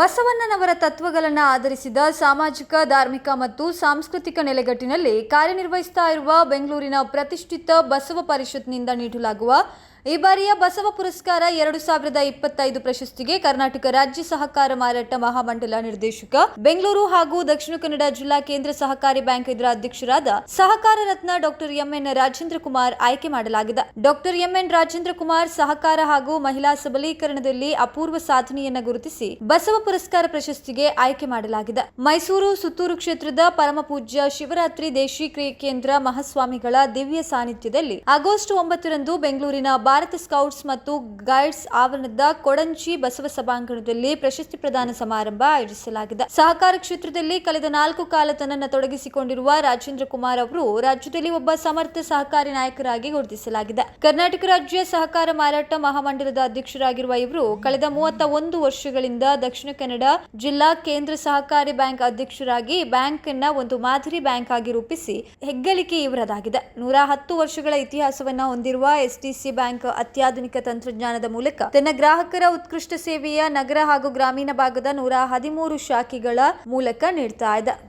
ಬಸವಣ್ಣನವರ ತತ್ವಗಳನ್ನು ಆಧರಿಸಿದ ಸಾಮಾಜಿಕ, ಧಾರ್ಮಿಕ ಮತ್ತು ಸಾಂಸ್ಕೃತಿಕ ನೆಲೆಗಟ್ಟಿನಲ್ಲಿ ಕಾರ್ಯನಿರ್ವಹಿಸ್ತಾ ಇರುವ ಬೆಂಗಳೂರಿನ ಪ್ರತಿಷ್ಠಿತ ಬಸವ ಪರಿಷತ್ನಿಂದ ನೀಡಲಾಗುವ ಈ ಬಾರಿಯ ಬಸವ ಪುರಸ್ಕಾರ ಎರಡು ಸಾವಿರದ ಇಪ್ಪತ್ತೈದು ಪ್ರಶಸ್ತಿಗೆ ಕರ್ನಾಟಕ ರಾಜ್ಯ ಸಹಕಾರ ಮಾರಾಟ ಮಹಾಮಂಡಲ ನಿರ್ದೇಶಕ, ಬೆಂಗಳೂರು ಹಾಗೂ ದಕ್ಷಿಣ ಕನ್ನಡ ಜಿಲ್ಲಾ ಕೇಂದ್ರ ಸಹಕಾರಿ ಬ್ಯಾಂಕ್ ಇದರ ಅಧ್ಯಕ್ಷರಾದ Sahakara Ratna doctor M N Rajendra Kumar ಆಯ್ಕೆ ಮಾಡಲಾಗಿದೆ. ಡಾಕ್ಟರ್ ಎಂಎನ್ ರಾಜೇಂದ್ರ ಕುಮಾರ್ ಸಹಕಾರ ಹಾಗೂ ಮಹಿಳಾ ಸಬಲೀಕರಣದಲ್ಲಿ ಅಪೂರ್ವ ಸಾಧನೆಯನ್ನು ಗುರುತಿಸಿ ಬಸವ ಪುರಸ್ಕಾರ ಪ್ರಶಸ್ತಿಗೆ ಆಯ್ಕೆ ಮಾಡಲಾಗಿದೆ. ಮೈಸೂರು ಸುತ್ತೂರು ಕ್ಷೇತ್ರದ ಪರಮಪೂಜ್ಯ ಶಿವರಾತ್ರಿ ದೇಶೀ ಕೇಂದ್ರ ಮಹಾಸ್ವಾಮಿಗಳ ದಿವ್ಯ ಸಾನ್ನಿಧ್ಯದಲ್ಲಿ ಆಗಸ್ಟ್ ಒಂಬತ್ತರಂದು ಬೆಂಗಳೂರಿನ ಭಾರತ ಸ್ಕೌಟ್ಸ್ ಮತ್ತು ಗೈಡ್ಸ್ ಆವರಣದ ಕೊಡಂಚಿ ಬಸವ ಸಭಾಂಗಣದಲ್ಲಿ ಪ್ರಶಸ್ತಿ ಪ್ರದಾನ ಸಮಾರಂಭ ಆಯೋಜಿಸಲಾಗಿದೆ. ಸಹಕಾರ ಕ್ಷೇತ್ರದಲ್ಲಿ ಕಳೆದ ನಾಲ್ಕು ಕಾಲ ತನ್ನನ್ನು ತೊಡಗಿಸಿಕೊಂಡಿರುವ ರಾಜೇಂದ್ರ ಕುಮಾರ್ ಅವರು ರಾಜ್ಯದಲ್ಲಿ ಒಬ್ಬ ಸಮರ್ಥ ಸಹಕಾರಿ ನಾಯಕರಾಗಿ ಗುರುತಿಸಲಾಗಿದೆ. ಕರ್ನಾಟಕ ರಾಜ್ಯ ಸಹಕಾರ ಮಾರಾಟ ಮಹಾಮಂಡಲದ ಅಧ್ಯಕ್ಷರಾಗಿರುವ ಇವರು ಕಳೆದ ಮೂವತ್ತ ಒಂದು ವರ್ಷಗಳಿಂದ ದಕ್ಷಿಣ ಕನ್ನಡ ಜಿಲ್ಲಾ ಕೇಂದ್ರ ಸಹಕಾರಿ ಬ್ಯಾಂಕ್ ಅಧ್ಯಕ್ಷರಾಗಿ ಬ್ಯಾಂಕ್ ಅನ್ನ ಒಂದು ಮಾದರಿ ಬ್ಯಾಂಕ್ ಆಗಿ ರೂಪಿಸಿ ಹೆಗ್ಗಳಿಕೆ ಇವರದಾಗಿದೆ. ನೂರ ಹತ್ತು ವರ್ಷಗಳ ಇತಿಹಾಸವನ್ನ ಹೊಂದಿರುವ ಎಸ್ಡಿಸಿ ಬ್ಯಾಂಕ್ ಅತ್ಯಾಧುನಿಕ ತಂತ್ರಜ್ಞಾನದ ಮೂಲಕ ತನ್ನ ಗ್ರಾಹಕರ ಉತ್ಕೃಷ್ಟ ಸೇವೆಯ ನಗರ ಹಾಗೂ ಗ್ರಾಮೀಣ ಭಾಗದ ನೂರ ಹದಿಮೂರು ಶಾಖೆಗಳ ಮೂಲಕ ನೀಡ್ತಾ ಇದೆ.